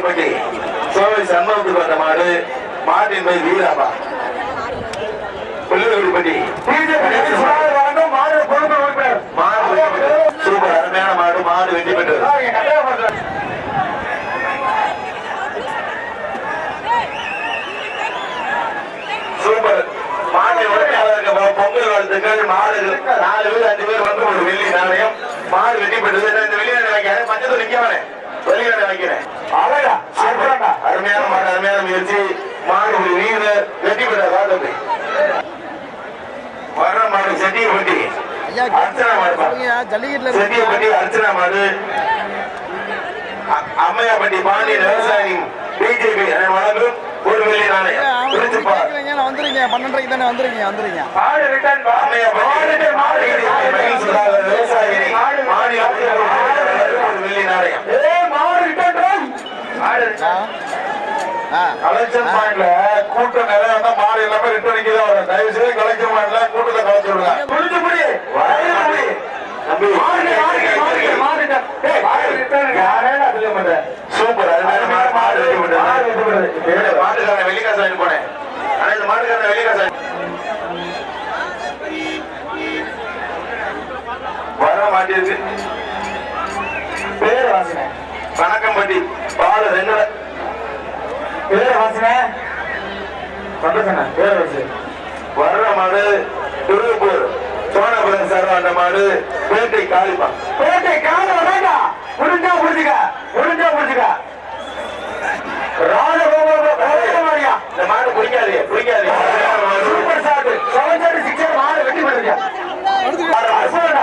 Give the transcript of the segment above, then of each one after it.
பெருமாள்பட்டி சோழி சண்முகத்துக்கு வந்த மாடு மாட்டின் போய் வீராபா பிள்ளைகுடிப்பட்டி மாடு சூப்பர் அருமையான மாடு மாடு வெற்றி பெற்றது. சூப்பர். மாட்டை உடனே பொங்கல் வாழ்த்துக்கள். மாடு நாலு பேர் அஞ்சு பேர் வந்து ஒரு வெள்ளி நாணயம். மாடு வெற்றி பெற்றது. இந்த வெள்ளி நாணயம் வைக்கிறேன் மஞ்சள் நிக்கவனே வெள்ளி நாணயம் வைக்கிறேன் அழகா சூப்பராடா அருமையான மாடு அருமையான முயற்சி மாடு வீரர் வெற்றி பெற்ற காலத்தை வர்ற மாடு செட்டியப்பட்டி ஐயா அர்ச்சனா மாடு பா. ஜல்லிக்கட்டுல செட்டியப்பட்டி அர்ச்சனா மாடு அம்மையாப்பட்டி பாண்டியன் விவசாயி பிஜேபி வழங்கும் ஒரு பிரிச்சுப்பா நான் வந்துருங்க பன்னெண்டரைக்கு தானே வந்துருங்க வந்துருங்க விவசாயி மாநில ஒரு கலெக்ஷன் பாயிண்ட்ல கூட்டம் நிறைய வந்தா மாடு எல்லாமே ரிட்டர்னிக்கு தான் வரும். தயவு செய்து கலெக்ஷன் பாயிண்ட்ல கூட்டத்தை கலச்சு விடுங்க. முடிஞ்சு முடி சூப்பர். அது மாடு மாடு வெட்டி விட்டது. மாடு வெட்டி விட்டது. ஏய், மாட்டுக்காரன் வெள்ளிக்காசு போனேன். ஆனா இந்த வெள்ளிக்காசு வாங்கி- வர மாட்டிருக்கு பேர் வணக்கம் வணக்கம்பட்டி பால் ரெண்டு பேர் வாசினேன் சந்தோஷண்ணா பேர் வாசு. வர்ற மாடு திருப்பூர். சோழபுரம் சரவாண்ட மாடு பேட்டை காலிப்பா பேட்டை கால வராங்க முடிஞ்சா முடிச்சுக்க முடிஞ்சா முடிச்சுக்க ராஜ இந்த மாடு பிடிக்காதே பிடிக்காதே super shot seven thirty six மாடு வெட்டி பண்ணுங்க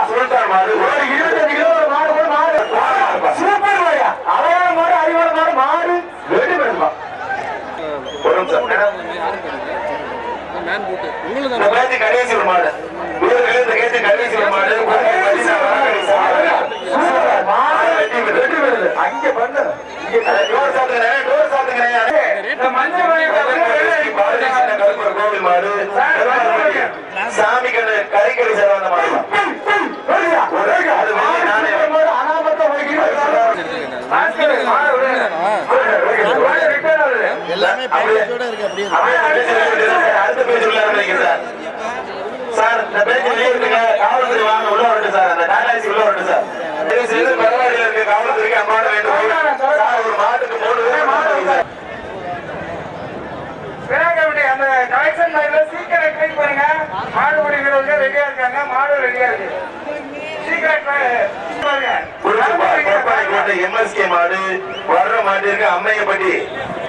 சுல்தான் மாடு ஒரு இருபத்தஞ்சு கிலோ ஒரு மாடு ஒரு மாடு சூப்பர் மாடியா அழகான மாடு அறிவான மாடு மாடு வெட்டி பண்ணுமா ஒரு நிமிஷம் மேன் போட்டு உங்களுக்கு இந்த பேச்சு கடைசி ஒரு மாடு கடைசி ஒரு மாடு அங்க பண்ணு சாமி கண்ணு கறிக்கறி மாடு அது எல்லாமே பேக்கேஜோட இருக்கு அப்படியே அடுத்த பேஜ் உள்ள இருக்கீங்க சார் சார் இந்த பேஜ் வெளியே இருக்குங்க காவல்துறை வாங்க உள்ள வரட்டும் சார் அந்த டாடாசி உள்ள வரட்டும் சார் பரவாயில்ல இருக்கு காவல்துறைக்கு அம்மாட வேண்டும் சார் ஒரு மாட்டுக்கு மூணு மாடு சார் அந்த கலெக்ஷன் லைன்ல சீக்கிரம் ட்ரை பண்ணுங்க மாடு பிடிக்கிறவங்க ரெடியா இருக்காங்க மாடு ரெடியா இருக்கு எம்எஸ்கே மாடு வர்ற மாட்டிற்கு அம்மையப்பட்டி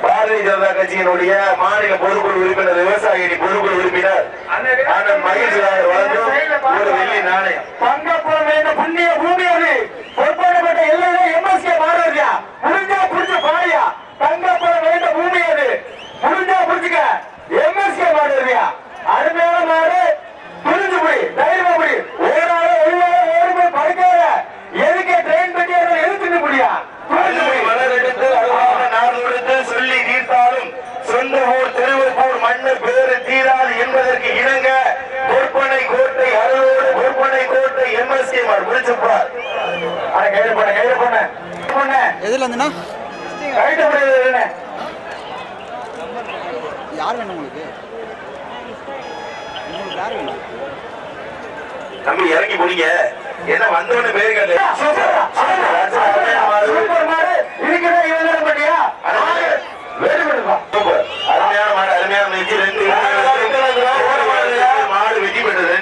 பாரதிய ஜனதா கட்சியினுடைய மாநில பொதுக்குழு உறுப்பினர் விவசாயி பொதுக்குழு உறுப்பினர் அண்ணன் மகேஷ் வழங்கும் ஒரு வெள்ளி நாணயம். பங்கப்புறம் வேண்ட புண்ணிய பூமி அது பொறுப்பாடப்பட்ட எல்லையில எம்எஸ்கே மாறுறியா முடிஞ்சா புடிச்சு பாடியா தங்கப்புறம் வேண்ட பூமி அது முடிஞ்சா புடிச்சுக்க எம்எஸ்கே மாறுறியா அருமையான மாடு புரிஞ்சு போய் தைரியமா போய் ஓடாத ஒளிவாத ஓடி போய் படுக்காத எதுக்கு ட்ரெயின் பண்ணி எதுக்கு முடியா புரிஞ்சு அழுவை போய் மலரெடுத்து அழுவாத நாடு எடுத்து சொல்லி தீர்த்தாலும் சொந்த ஊர் திருவப்பூர் மண்ணு பேரு தீராது என்பதற்கு இணங்க பொற்பனை கோட்டை அருளோடு பொற்பனை கோட்டை எம்எஸ்கே மாடு முடிச்சுப்பார் அட கையில பண்ண கையில பண்ண பண்ண எதுல கையில பண்ண யார் வேணும் உங்களுக்கு? உங்களுக்கு யார் வேணும்? தம்பி இறங்கி முடிங்க என்ன வந்தவன பேரு கேட்டு சூப்பர் மாடு. இவங்க பண்ணியா. அருமையான மாடு அருமையான ரெண்டு வீரர்களுக்கும் மாடு வெற்றி பெற்றது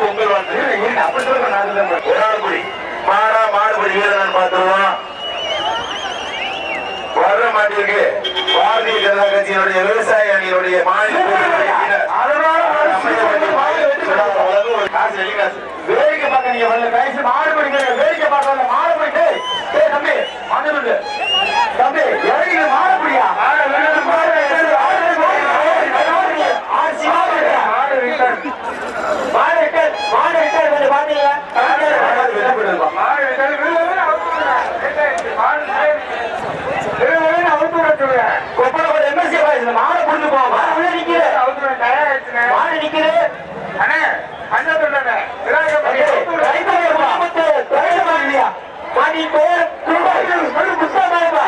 பொங்கல் வாழ்த்து அப்படி சொல்ல நான் ஒரு குடி மாடா மாடுபடி வீரன் பார்த்துருவோம். வர்ற மாட்டிற்கு பாரதிய ஜனதா கட்சியினுடைய விவசாய அணியினுடைய மாநில காசு காசு வேடிக்கை பார்க்க நீங்க வரல மாடு வேடிக்கை பார்க்க மாடு போயிட்டு தம்பி மண்ணு தம்பி இறங்கி மாடு பிடியா மாடு ரிட்டர்ன் மாடு ரிட்டர்ன் கொஞ்சம் பாத்தீங்களா மாடு வெற்றி பெற்றது. மாடு ரிட்டர்ன் கொப்பளப்பட எம்எஸ்சி பாய்ஸ் இந்த மாடை புடிச்சு போ மாடு உள்ள நிக்குது மாடு நிக்குது அண்ணே அண்ணா சொல்லுங்க மாடி பேர் குடும்பம் புத்தகமா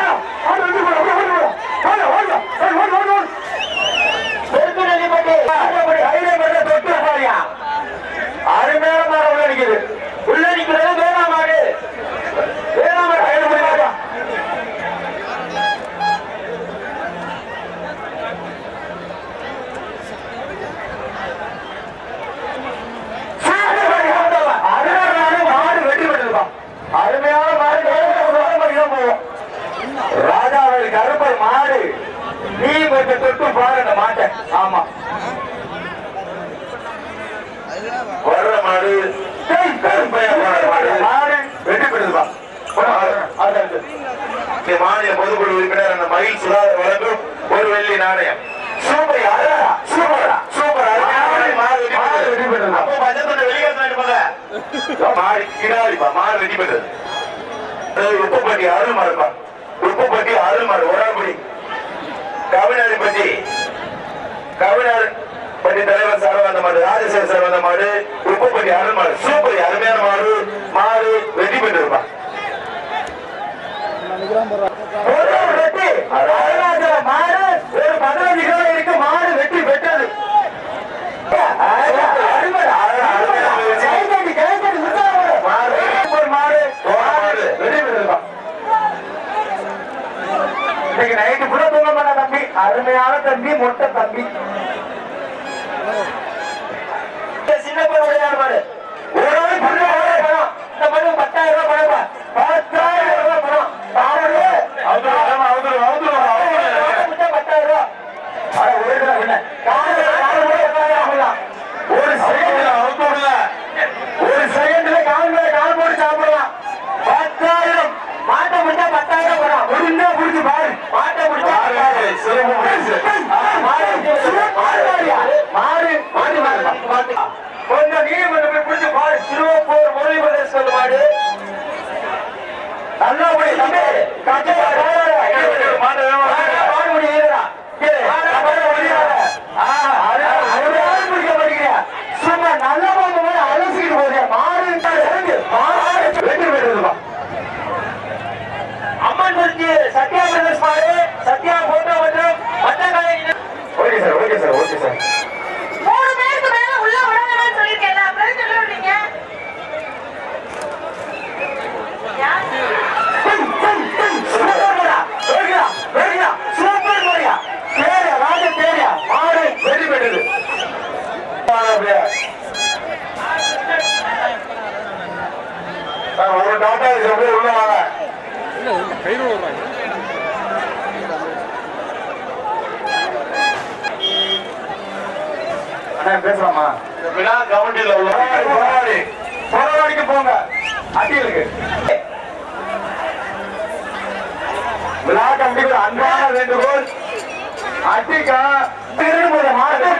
பொதுக்குழு உறுப்பினர் அந்த மயில் சுதாகர் வழங்கும் ஒரு வெள்ளி நாணயம் சூப்பர் யாரா சூப்பரா சூப்பர் அருமையான மாடு மாடு வெற்றி வெற்றி பெற்றது. பெற்றது. அப்போ பஞ்சத்தொண்டை வெளியேற்றினாங்க போல. மாடு கிடாரிப்பா மாடு பெற்றது அது உப்புப்பட்டி அருள் மாடுப்பா உப்புப்பட்டி அருள் மாடு ஒரு ஆள் படி கவினாரி பட்டி கவினார் பட்டி தலைவர் சார் வந்த மாடு ராஜசேகர் சார் வந்த மாடு உப்புப்பட்டி அருள் மாடு சூப்பர் அருமையான மாடு மாடு வெற்றி அருணாச்சல மாடு ஒரு பதினஞ்சு கிலோ இருக்கு மாடு வெற்றி பெற்றது ஒரு மாடு மாடு வெற்றி பெற்றதுப்பா இன்னைக்கு நைட்டு கூட தூங்க மாட்டா தம்பி அருமையான தம்பி மொட்டை தம்பி இந்த சின்ன பொண்ணு விளையாடு மாடு ஒரு ஆள் பண்ண பணம் இந்த மணி பத்தாயிரம் ரூபாய் பணம் பத்தாயிரம் ரூபாய் பணம் பாரு அவதுரு, அவதுரு, அவதுரு, அவதுரு. பத்தாயிரம் ரூபாய் அட, ஒரு கிலோ இல்ல. காலையில காலை கூட எட்டாயிரம் ஆகலாம். ஒரு செகண்ட்ல அவதுருல. ஒரு செகண்ட்ல கால் மேல கால் போட்டு சாப்பிடலாம் பத்தாயிரம் மாட்டை முடிச்சா பத்தாயிரம் வரும் முடிஞ்சா புடிச்சு பாரு மாட்டை முடிச்சா மாடு, சிறப்பு பரிசு. கொஞ்சம் நீ கொஞ்சம் போய் பிடிச்சு பாரு சிறுவப்பூர் முரளி பிரதேச மாடு நல்லா போய் தம்பி கட்டி பாரு மாடு வேணுமா? மாடு முடியுதுடா சும்மா நல்ல போது போது அலசிக்கிட்டு போதே மாடு மாடு வெற்றி பெற்றதுப்பா அம்மன் குறிச்சி சத்யா பிரதேஷ் சத்யா போட்டோ மற்றும் மற்ற okay sir okay sir okay sir. பட்டாசு அப்படியே உள்ள வாங்க. கயிறு விடுறாங்க அண்ணா பேசலாமா விழா கவுண்டியில் உள்ள போராடி போராடிக்கு போங்க. அடியிலுக்கு விழா அன்பான வேண்டுகோள். அட்டிக்கா திரும்ப மாட்டேன்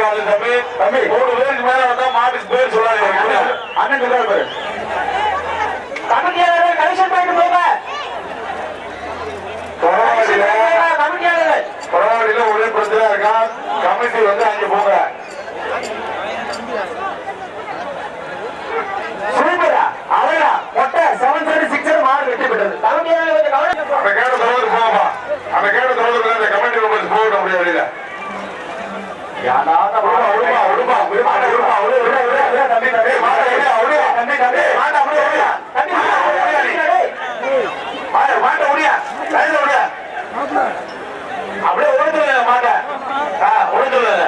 வச்சிருக்காங்க தம்பி தம்பி மூணு பேருக்கு மேல வந்தா மாட்டுக்கு பேர் சொல்லாதீங்க அண்ணன் சொல்றாரு பாரு. கமிட்டியாளர்கள் கமிஷன் பண்ணிட்டு போங்க. பரவாயில்ல. கமிட்டியாளர்கள் பரவாயில்ல ஒரே பிரச்சனை இருக்கா? கமிட்டி வந்து அங்க போங்க. சூப்பரா. அழகா. மொட்டை செவன் தேர்ட்டி சிக்ஸ் மாடு வெற்றி பெற்றது கமிட்டியாளர்கள் கொஞ்சம் கவனம் அந்த கேட்ட தொடர்ந்து போங்கப்பா. அந்த கேட்ட தொடர்ந்து அந்த கமிட்டி மெம்பர்ஸ் அப்படியே உழுந்துருங்க மாட்டை ஆ, உழுந்துருங்க.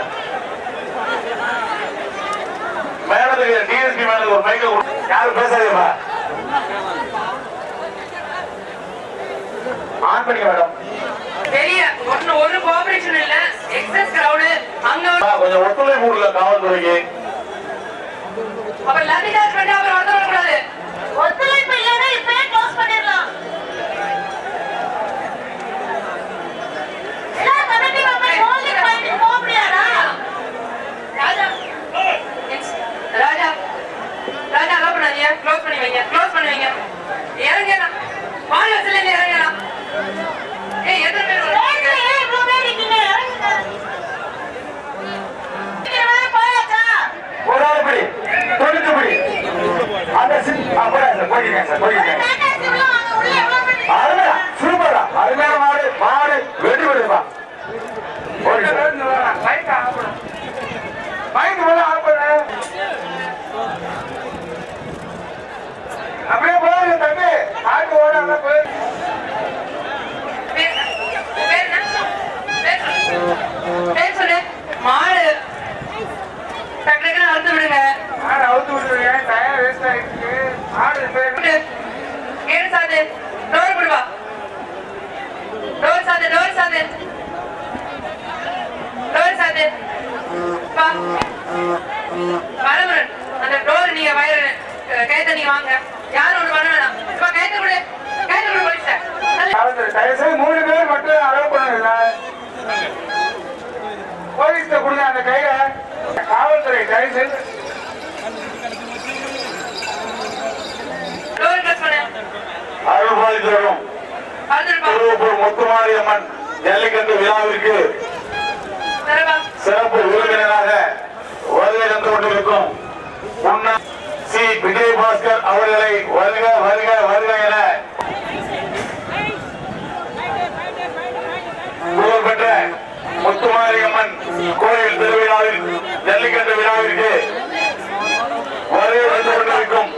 மேடத்துக்கு டிஎஸ்பி மேடத்துக்கு ஒரு மைக்க யாரும் பேசாதீங்கப்பா ஆன் பண்ணிக்க மேடம் தெரிய ஒன்னு ஒரு கோஆபரேஷன் இல்ல எக்ஸஸ் கிரவுடு அங்க கொஞ்சம் ஒத்துழைப்பு கொடுக்கல காவல்துறைக்கு. லத்தி பண்ணி ஒத்துழைப்பு இல்லைன்னா க்ளோஸ் பண்ணிடலாம். ராஜா. ராஜா. ராஜா அலோ பண்ணாதீங்க. க்ளோஸ் பண்ணி வைங்க. க்ளோஸ் பண்ணி வைங்க. இறங்கலாம். வாங்க சிலிங்க இறங்கலாம். ஏய் எத்தனை பேசு போயிருக்கேன் சார் போயிருக்கேன் வரும் பார்த்துருப்பா திருவப்பூர் முத்துமாரி அம்மன் ஜல்லிக்கட்டு விழாவிற்கு சிறப்பு விருந்தினராக வருகை தந்து கொண்டிருக்கும் முன்னாள் சி. விஜயபாஸ்கர் அவர்களை வருக வருக வருக என புகழ்பெற்ற முத்துமாரியம்மன் கோயில் திருவிழாவில் ஜல்லிக்கட்டு விழாவிற்கு வருகை தந்து கொண்டிருக்கும்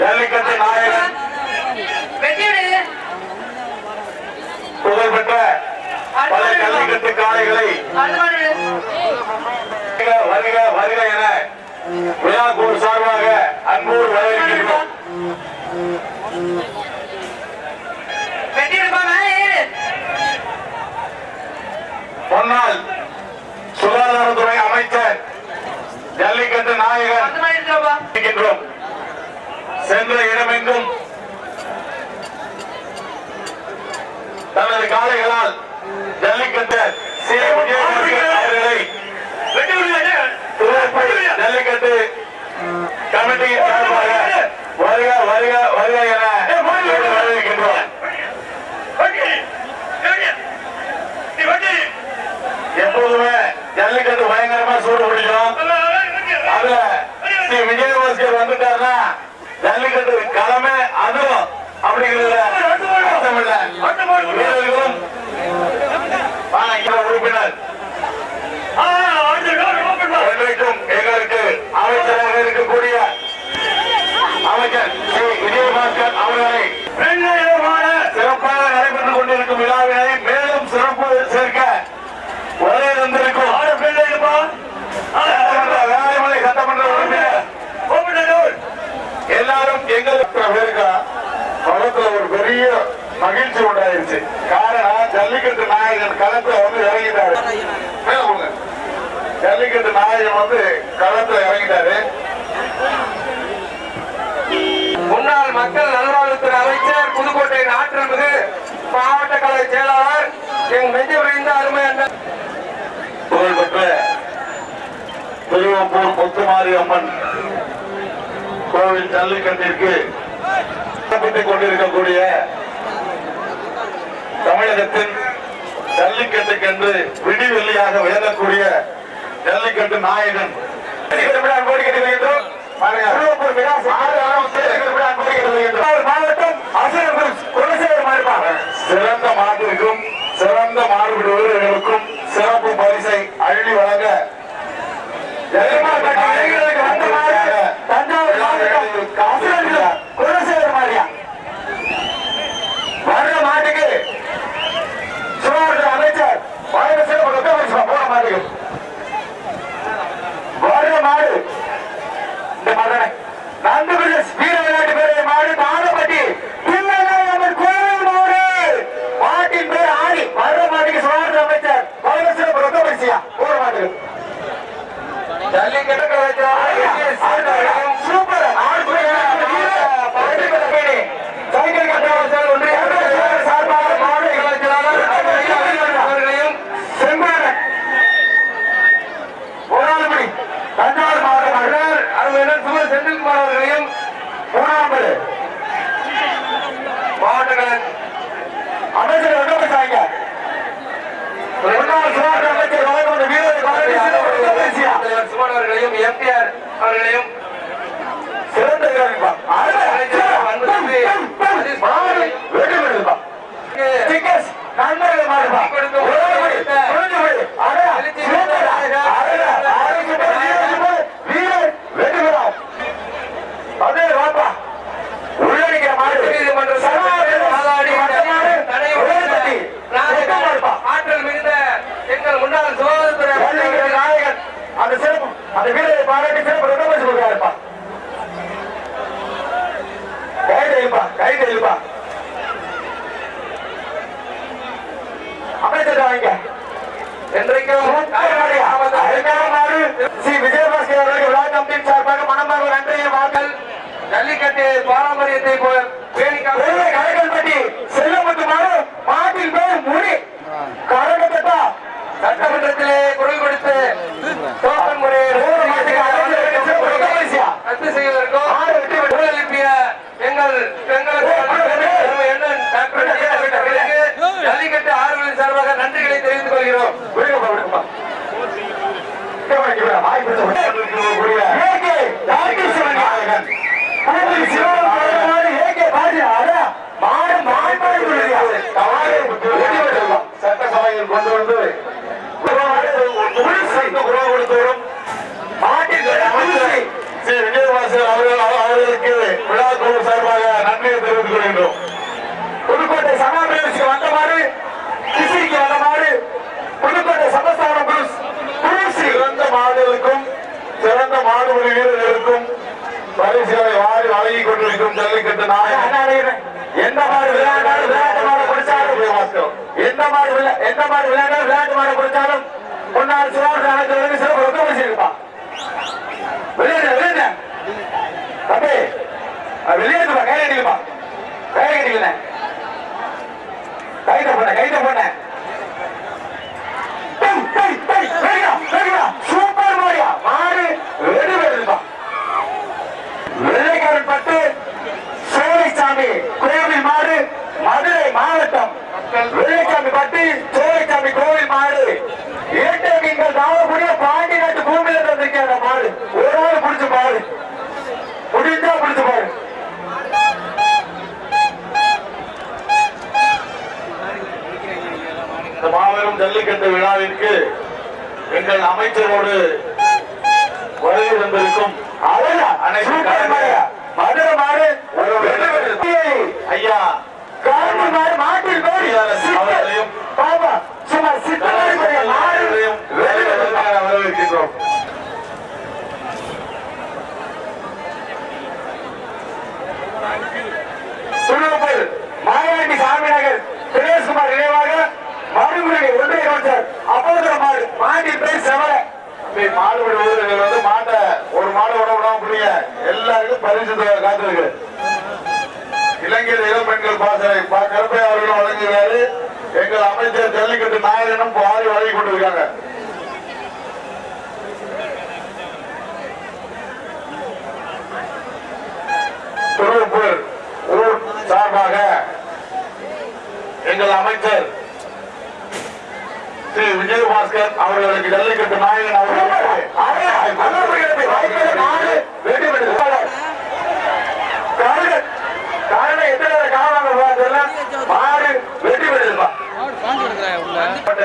ஜல்லிக்கட்டு நாயகன் புகழ்பெற்ற பல ஜல்லிக்கட்டு காளைகளை வருக, வருக என விழா குழு சார்பாக அன்போடு வரவேற்கின்றோம். முன்னாள் சுகாதாரத்துறை அமைச்சர் ஜல்லிக்கட்டு நாயகன் சென்ற இடமெங்கும் தனது காலைகளால் ஜல்லிக்கட்டு சி. விஜயபாஸ்கர் அவர்களை ஜல்லிக்கட்டு கமிட்டியின் சார்பாக வருக வருக வருக என வரவேற்கின்றோம் எப்போதுமே ஜல்லிக்கட்டு பயங்கரமா சூடு பிடிக்கும் அதுல ஸ்ரீ விஜயபாஸ்கர் வந்துட்டாருன்னா ஜல்லிக்கட்டு களமே அதுவும் அப்படிங்கிறதுல வீரர்களும் உறுப்பினர் எங்களுக்கு அமைச்சராக இருக்கக்கூடிய அமைச்சர் ஸ்ரீ விஜயபாஸ்கர் அவர்களை சிறப்பாக நடைபெற்றுக் கொண்டிருக்கும் விழாவினை மேலும் சிறப்பு சேர்க்க ஒரே வந்திருக்கும் வேளாண்மை சட்டமன்ற உறுப்பினர் எல்லாரும் எங்களுக்கு பேருக்கா படத்துல ஒரு பெரிய மகிழ்ச்சி உண்டாயிருச்சு காரணம் ஜல்லிக்கட்டு நாயகன் களத்துல வந்து இறங்கிட்டாரு மேல போங்க. ஜல்லிக்கட்டு நாயகன் வந்து களத்துல இறங்கிட்டாரு முன்னாள் மக்கள் நல்வாழ்வுத்துறை அமைச்சர் புதுக்கோட்டை ஆற்றமிகு மாவட்ட கழக செயலாளர் என் நெஞ்சு விரைந்த அருமை அண்ணன் புகழ்பெற்ற திருவப்பூர் முத்துமாரி அம்மன் கோவில் ஜல்லிக்கட்டிற்கு கொண்டிருக்கக்கூடிய தமிழகத்தின் ஜல்லிக்கட்டுக்கு என்று விடிவெள்ளியாக உயரக்கூடிய ஜல்லிக்கட்டு நாயகன். கோரிக்கை வேண்டும் திருவப்பூர் விழா- ஆறு ஆறாம் தேதி கோரிக்கை வேண்டும். மாவட்டம் அசனபுரம் குலசேகர் மாறுபாங்க சிறந்த மாட்டிற்கும் சிறந்த மாறுபடி வீரர்களுக்கும் சிறப்பு பரிசை அள்ளி வழங்க ஜெயமாபேட்டை இளைஞர்களுக்கு வந்த மாடு தஞ்சாவூர் மாவட்டம் அசனபுரம் குலசேகர் மாரியா வர்ற மாட்டுக்கு சுகாதார அமைச்சர் வயது சிறப்பு ரொக்க பரிசு போன மாட்டுக்கு வர்ற மாடு இந்த மகனை நந்து பிரதேஷ் வீர விளையாட்டு பேரை மாடு தானப்பட்டி பிள்ளையாமன் கோவில் மாடு மாட்டின் பேர் ஆடி வர்ற மாட்டுக்கு சுகாதார அமைச்சர் வயது சிறப்பு ரொக்க பரிசியா போன மாட்டுக்கு ஜல்லிக்கட்டு கலாச்சாரம் சூப்பர் சைக்கிள் கட்டவாசல் ஒன்றிய சார்பாக மாடு அவர்களையும் செம்பாரன் போராளமணி தஞ்சாவூர் மாவட்டம் அண்ணர் அருமையினர் சுமர் செந்தில்குமார் அவர்களையும் மாவட்ட கழக அமைச்சர் முன்னாள் சுகாதார வீரரை அவர்களையும் எம்டிஆர் அவர்களையும் சிறந்த டிக்கெட்ஸ் நண்பர்கள் மாறுபா வீரர் வெற்றி பெறும் அதே வாப்பா உள்ளடிக்கிற மாடு நீதிமன்ற ஆற்றல் மிகுந்த எங்கள் முன்னாள் சுகாதாரத்துறை அமைச்சர் நாயகன் அந்த சிறப்பு அந்த வீரரை பாராட்டி சிறப்பு ரொம்ப பரிசு கொடுக்கிறாருப்பா கைது எழுப்பா கைது எழுப்பா அமைச்சர் வாங்க என்றைக்கும் அருமையான மாடு ஸ்ரீ விஜயபாஸ்கர் அவர்களுக்கு விழா கமிட்டியின் சார்பாக மனமாக நன்றியை வாங்கல் ஜல்லிக்கட்டு பாரம்பரியத்தை போ- பேணி காக்க கடைகள்பட்டி செல்லமுத்து மாடு மாட்டில் பேர் முடி கரகத்தா சட்டமன்றத்திலே குரல் செய்வதற்கும் எழுப்பிய எங்கள் ஜல்லிக்கட்டு ஆர்வலின் சார்பாக நன்றிகளை தெரிவித்துக் கொள்கிறோம் கொண்டு வந்து குரல் கொடுத்தவரும் ஸ்ரீ விஜயவாசன் அவர்கள் அவர்களுக்கு விழா குழு சார்பாக கொள்கின்றோம் புதுக்கோட்டை சமாபேசிக்கு வந்த மாதிரி கிசிக்கு வந்த மாதிரி புதுக்கோட்டை சமஸ்தானம் புருஷ் புருஷ் சிறந்த மாடுகளுக்கும் சிறந்த மாடுபடி வீரர்களுக்கும் பரிசுகளை வாரி வழங்கிக் கொண்டிருக்கும் ஜல்லிக்கட்டு நாயகன். எந்த மாதிரி விளையாடாலும் விளையாட்டு மாடு விஜயபாஸ்கர் எந்த மாதிரி எந்த மாதிரி விளையாடாலும் விளையாட்டு மாடு பிடிச்சாலும் முன்னாள் அனைத்து வரைக்கும் சிறப்பு ஒத்த வச்சிருப்பா விளையாடு விளையாடு. தம்பி விளையாடுப்பா கை கட்டிக்கப்பா கை கட்டிக்கல கைத போன கைத போன சூப்பர் மாரியா. மாடு வெடி வெடுப்பா வெள்ளைக்காரன் பட்டு சோலைசாமி கோவில் மாடு மதுரை மாவட்டம். வெள்ளைசாமி பட்டு சோலைசாமி கோவில் மாடு இரட்டை நீங்கள் தாவக்கூடிய பாண்டி நாட்டு பூமியில இருந்திருக்க மாடு. ஒரு ஆள் பிடிச்சு பாரு முடிஞ்சா பிடிச்சு பாரு இந்த மாபெரும் ஜல்லிக்கட்டு விழாவிற்கு எங்கள் அமைச்சரோடு வருகை வெற்றி ஐயா மாட்டில் அவர்களையும் பாபா சும்மா சித்தமாரி மாடு அவர்களையும் வெடி வெடுப்பா. வரவேற்கின்றோம் திருவப்பூர் மாயாண்டி சாமிநகர் தினேஷ்குமார் நினைவாக மறுமுறை ஒன்றிய அமைச்சர் அப்போதுமாறு மாண்டி பேர் செவல இப்படி மாடுபிடி வந்து மாட்டை ஒரு மாடு விட விடாம புரிய எல்லாருக்கும் பரிசு காத்திருக்கு. இளைஞர் இளம் பெண்கள் பாசறை கருப்பை அவர்களும் வழங்குகிறாரு. எங்கள் அமைச்சர் ஜல்லிக்கட்டு நாயகனும் பாரி வழங்கி கொண்டிருக்காங்க. திருவப்பூர் ஊர் சார்பாக எங்கள் அமைச்சர் ஸ்ரீ விஜயபாஸ்கர் அவர்களுக்கு ஜல்லிக்கட்டு நாயகன்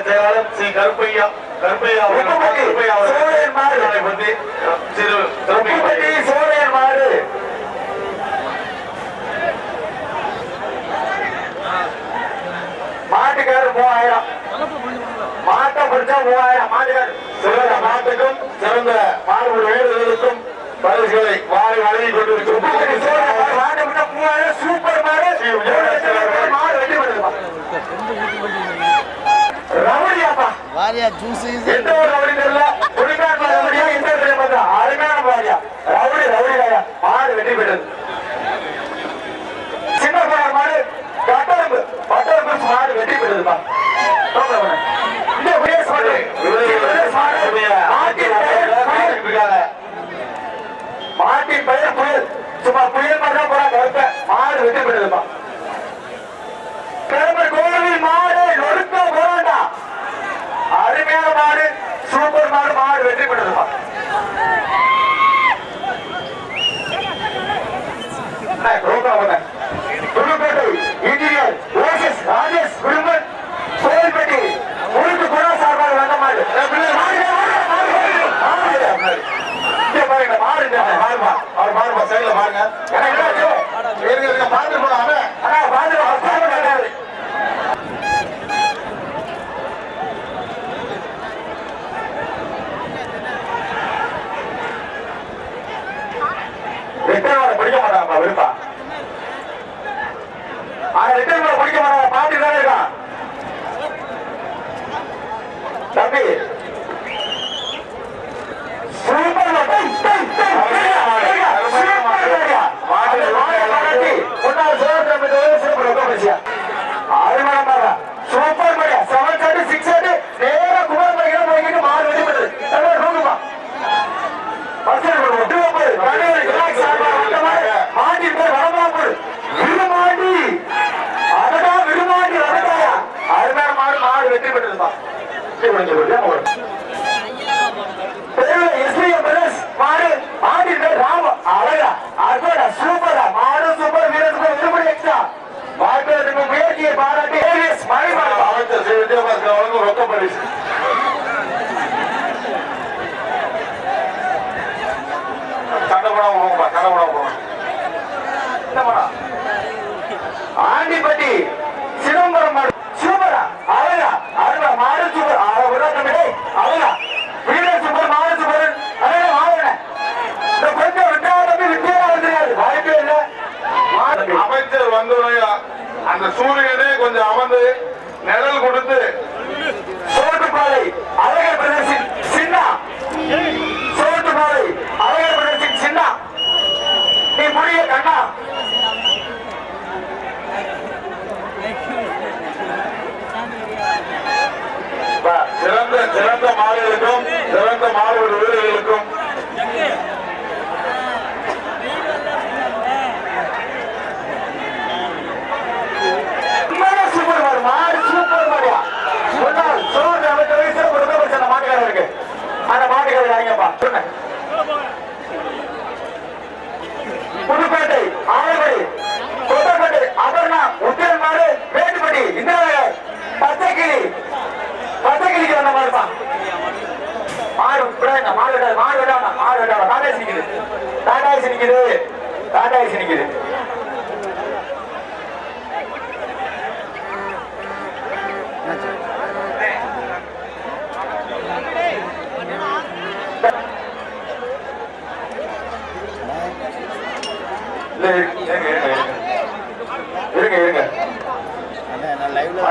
செயலாளர் ஸ்ரீ கருப்பையா கருப்பையா அவர்கள் உப்புப்பட்டி கருப்பையா அவர்கள் சோழன் மாடு. இதனை பற்றி சிறு சிறப்பு உப்புப்பட்டி சோழையர் மாடு. மாட்டுக்காரு மூவாயிரம் மாட்டை பிடிச்சா மூவாயிரம் மாட்டுக்காரு சிறந்த நாட்டுக்கும் சிறந்த மாடுபடி வீரர்களுக்கும் பரிசுகளை வாரி வழங்கி கொண்டிருக்கும் மாடு சூப்பர் மாடு. மாடு வெட்டி ரவுடியாப்பா. வாரியா ஜூஸ் எந்த ஒரு ரவுடி தெரியல. குடிக்காரன் ரவுடியா எந்த அருமையான பாரியா ரவுடி ரவுடி மாடு வெட்டி விடுது சின்ன மாடு. கட்டரம்பு. பட்டரம்பு மாடு வெட்டி விடுதுப்பா இந்த பிரேஸ் மாடு பிரேஸ் மாடு மாட்டின் பெயர் புயல். சும்மா புயல் மாதிரி தான் போறா கருப்ப. மாடு வெட்டி விடுதுப்பா கிளம்பு கோவில் மாடு நொறுக்க போறாண்டா அருமையான மாடு. சூப்பர் மாடு. மாடு வெற்றி பெற்றதுப்பா புதுக்கோட்டை இன்ஜினியர் ஓசஸ் ராஜேஷ் குடும்பன் கோவில்பட்டி முழுக்கு குணா சார்பாக வந்த மாடு பாருங்க. இந்த பாருமா அவர் பாருமா சைடுல பாருங்க. எனக்கு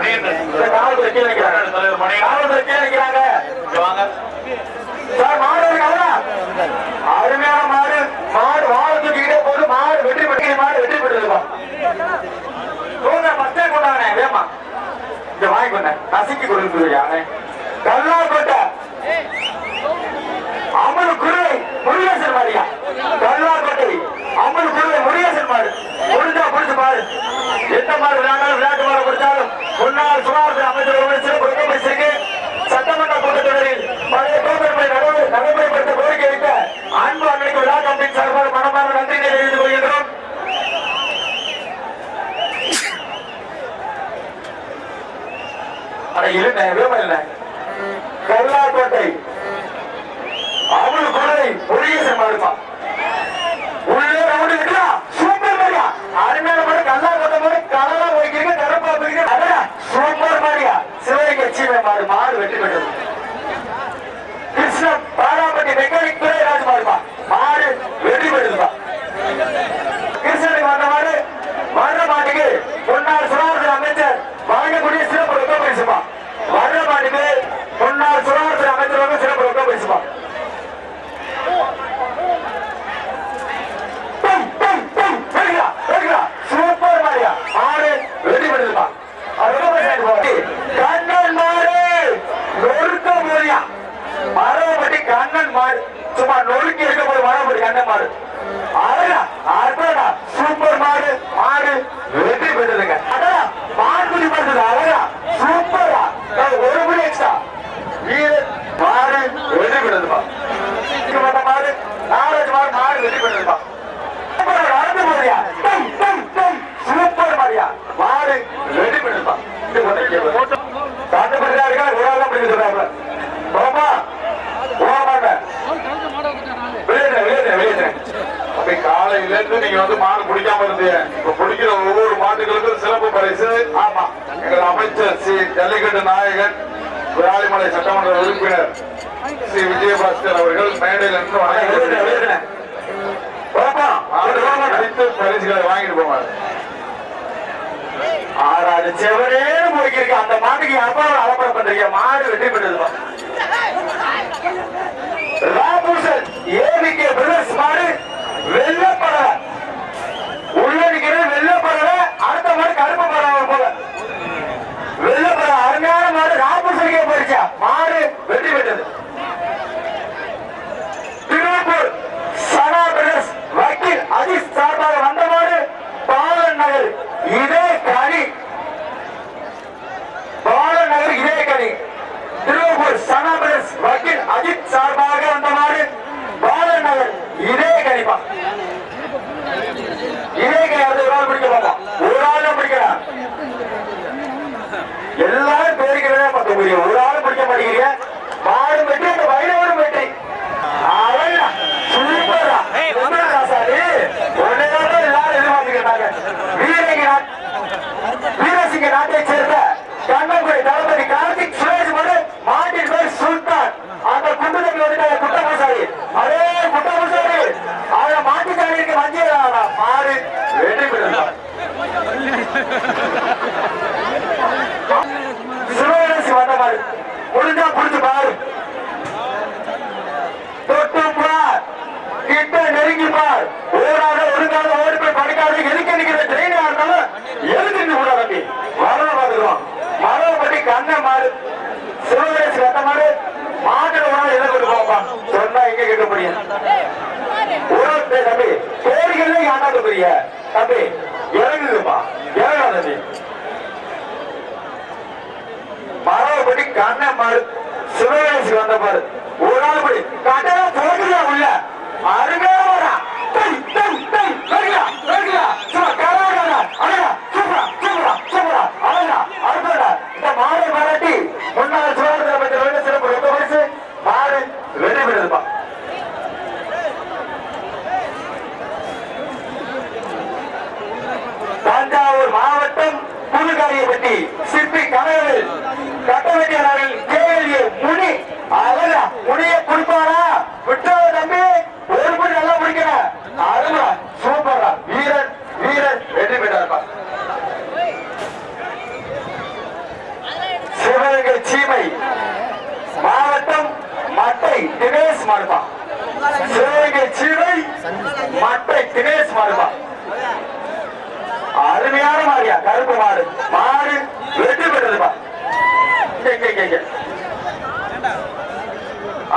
மணிகண்டன். காவல்துறை கீழே இருக்கிறாங்க. தலைவர் சார் மாடு இருக்காங்களா அருமையான மாடு. மாடு வாழை மாடு வெற்றி பெற்று மாடு வெற்றி பெற்றிருக்கோம்? தோங்க பத்தே கொண்டாங்க வேமா இந்த வாங்கி கொண்டேன். நசுக்கி கொடுத்துருக்கியா கல்லாக்கோட்டை அமல் குரு முருகேசன் மாடியா? கல்லாக்கோட்டை அமல் குரு முருகேசன் மாடு. முடிஞ்சா புடிச்சு பாரு. எந்த மாதிரி விளையாண்டாலும் விளையாட்டு மாடு கொடுத்தாலும் முன்னாள் சுகாதார அமைச்சர் அமைச்சர் பிரதமருக்கு சட்டமன்ற கூட்டத்தொடரில் பழைய கூட்டமை நடைமுறைப்படுத்த கோரிக்கை வைத்த அன்பு அன்னைக்கு விழா கம்பெனி சார்பாக மனமான நன்றி தெரிவித்துக் கொள்கின்றோம். பொருளாக்கோட்டை அவள் குரலை ஒரே சமாளிப்பான் ஜல்லிக்கட்டு நாயகன் விராலிமலை சட்டமன்ற உறுப்பினர் ஸ்ரீ விஜயபாஸ்கர் அவர்கள் மேடையில் நின்று அனைத்து பரிசுகளை வாங்கிட்டு போவார். ஆறாறு செவரே போய்க்கிருக்கு அந்த மாட்டுக்கு அப்பா அலப்படம் பண்றீங்க. மாடு வெட்டி பெற்றதுமா ராபுசன் ஏவிகே பிரதர்ஸ் மாடு வெள்ளப்படவர் ராஜா மாறி மாவட்டத்தை சேர்ந்த கண்ணங்குடி தளபதி கார்த்திக் சுரேஷ் மனு மாட்டின் பேர் சுல்தான் அந்த குண்டுதல் வந்து குட்டபூசாரி. அதே குட்டபூசாரி. அவரை மாட்டுச்சாலைக்கு மஞ்சள் மாறி வெற்றி பெறுகிறார் சூதுகாரியை பற்றி சிற்பி கனகவேல்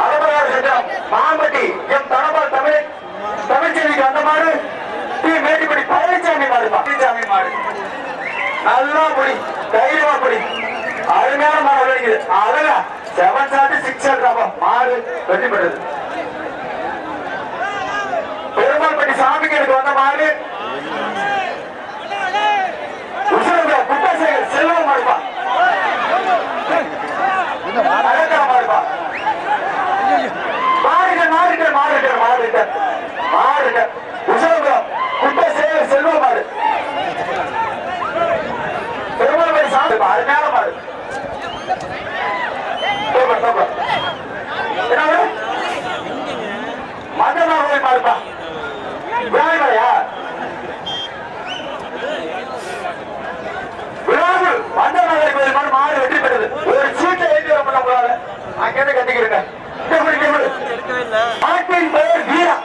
அறுபதாயிரம் சட்டம் மாம்பட்டி எம் தனபால் தமிழ் தமிழ்ச்செல்விக்கு அந்த மாடு டி மேட்டுப்படி பழனிசாமி மாடு பழனிசாமி மாடு. நல்லா புடி தைரியமா புடி. அருமையான மாடு விளையுது அழகா செவன் சாட்டு சிக்ஸ் சாட்டு மாடு வெற்றி பெற்றது பெருமாள்பட்டி சாமிக்கு எனக்கு வந்த மாடு. உசுரங்க குட்டசேகர் செல்வம் மாடுப்பா. அருமையான மாடு மதனா போய் பாருப்பா. விழாவிலையா விழாவில் மந்தநாதர் கோயில் மாடு கதை கட்டிக்கிறேங்க ஆட்டின் பெயர் வீரா.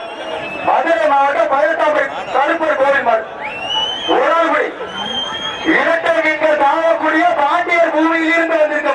மதுரை மாவட்டம் பதினெட்டாம் கருப்பூர் கோவில் மாறு உணவுபடி இரட்டை நீங்கள் தாழக்கூடிய பாண்டியர் பூமியில் இருந்து வந்திருக்க